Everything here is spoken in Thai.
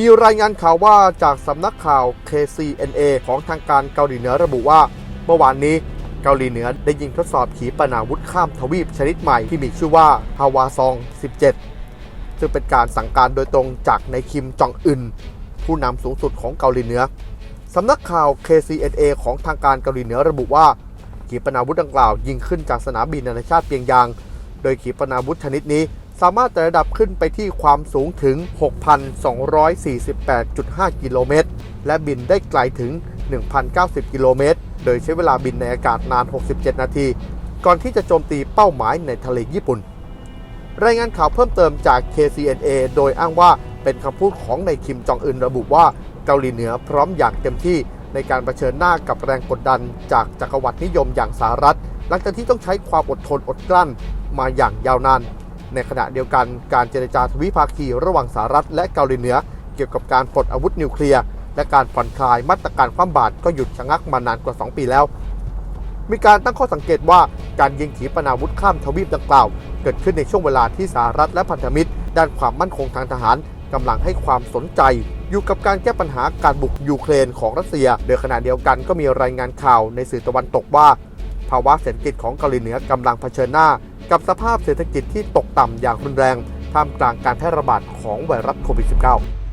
มีรายงานข่าวว่าจากสำนักข่าว KCNA ของทางการเกาหลีเหนือระบุว่า เมื่อวานนี้เกาหลีเหนือได้ยิงทดสอบขีปนาวุธข้ามทวีปชนิดใหม่ที่มีชื่อว่าฮาวาซอง 17 ซึ่งเป็นการสั่งการโดยตรงจากนายคิมจองอึนผู้นำสูงสุดของเกาหลีเหนือสำนักข่าว KCNA ของทางการเกาหลีเหนือระบุว่าขีปนาวุธดังกล่าวยิงขึ้นจากสนามบินนานาชาติเปียงยาง โดยขีปนาวุธชนิดนี้ สามารถไต่ระดับขึ้นไปที่ความสูงถึง 6,248.5 กิโลเมตร และบินได้ไกลถึง 1,090 กิโลเมตร โดยใช้เวลาบินในอากาศนาน 67 นาที ก่อนที่จะโจมตีเป้าหมายในทะเลญี่ปุ่น รายงานข่าวเพิ่มเติมจาก KCNA โดยอ้างว่าเป็นคำพูดของนายคิมจองอึนระบุว่าเกาหลีเหนือพร้อมอย่างเต็มที่ในการเผชิญหน้ากับแรงกดดันจากจักรวรรดินิยมอย่างสหรัฐ หลังจากที่ต้องใช้ความอดทนอดกลั้นมาอย่างยาวนาน ในขณะเดียวกันการเจรจาทวิภาคีระหว่างสหรัฐและเกาหลีเหนือ เกี่ยวกับการปลดอาวุธนิวเคลียร์และการผ่อนคลายมาตรการคว่ำบาตรก็หยุดชะงักมานานกว่า 2 ปีแล้ว มีการตั้งข้อสังเกตว่าการยิงขีปนาวุธข้ามทวีปดังกล่าว เกิดขึ้นในช่วงเวลาที่สหรัฐและพันธมิตร ด้านความมั่นคงทางทหารกำลังให้ความสนใจ อยู่กับการแก้ปัญหาการบุกยูเครนของรัสเซียโดยขณะเดียวกันก็มีรายงานข่าวในสื่อตะวันตกว่า ภาวะเศรษฐกิจของเกาหลีเหนือกำลังเผชิญหน้า กับสภาพเศรษฐกิจที่ตกต่ำอย่างรุนแรงท่ามกลางการแพร่ระบาดของไวรัสโควิด -19